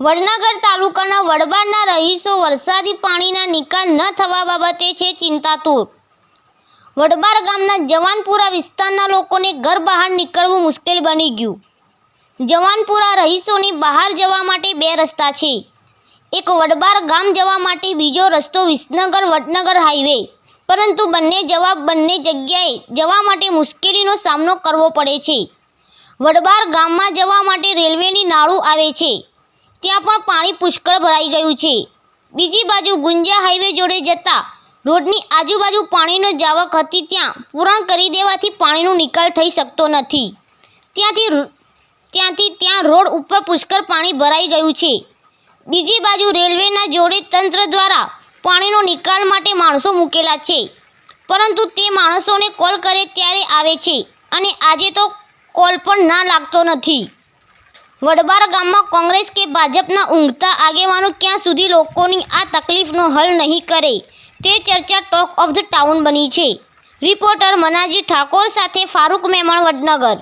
વડનગર તાલુકાના વડબારના રહીશો વરસાદી પાણીના નિકાલ ન થવા બાબતે છે ચિંતાતુર. વડબાર ગામના જવાનપુરા વિસ્તારના લોકોને ઘર બહાર નીકળવું મુશ્કેલ બની ગયું. જવાનપુરા રહીશોની બહાર જવા માટે બે રસ્તા છે. એક વડબાર ગામ જવા માટે બીજો રસ્તો વિસનગર વડનગર હાઈવે. પરંતુ બંને જવાબ બંને જગ્યાએ જવા માટે મુશ્કેલીનો સામનો કરવો પડે છે. વડબાર ગામમાં જવા માટે રેલવેની નાળું આવે છે. ત્યાં પણ પાણી પુષ્કળ ભરાઈ ગયું છે. બીજી બાજુ ગુંજા હાઈવે જોડે જતા રોડની આજુબાજુ પાણીનો જાવક હતી ત્યાં. પૂરણ કરી દેવાથી પાણીનો નિકાલ થઈ શકતો નથી. ત્યાંથી ત્યાંથી ત્યાં રોડ ઉપર પુષ્કળ પાણી ભરાઈ ગયું છે. બીજી બાજુ રેલવેના જોડે તંત્ર દ્વારા પાણીનો નિકાલ માટે માણસો મૂકેલા છે. પરંતુ તે માણસોને કોલ કરે ત્યારે આવે છે. અને આજે તો કોલ પણ ના લાગતો નથી. વડબાર ગામમાં કોંગ્રેસ કે ભાજપના ઊંઘતા આગેવાનો ક્યાં સુધી લોકોની આ તકલીફનો હલ નહીં કરે? તે ચર્ચા ટોક ઓફ ધ ટાઉન બની છે. રિપોર્ટર મનાજી ઠાકોર સાથે ફારૂક મેમણ વડનગર.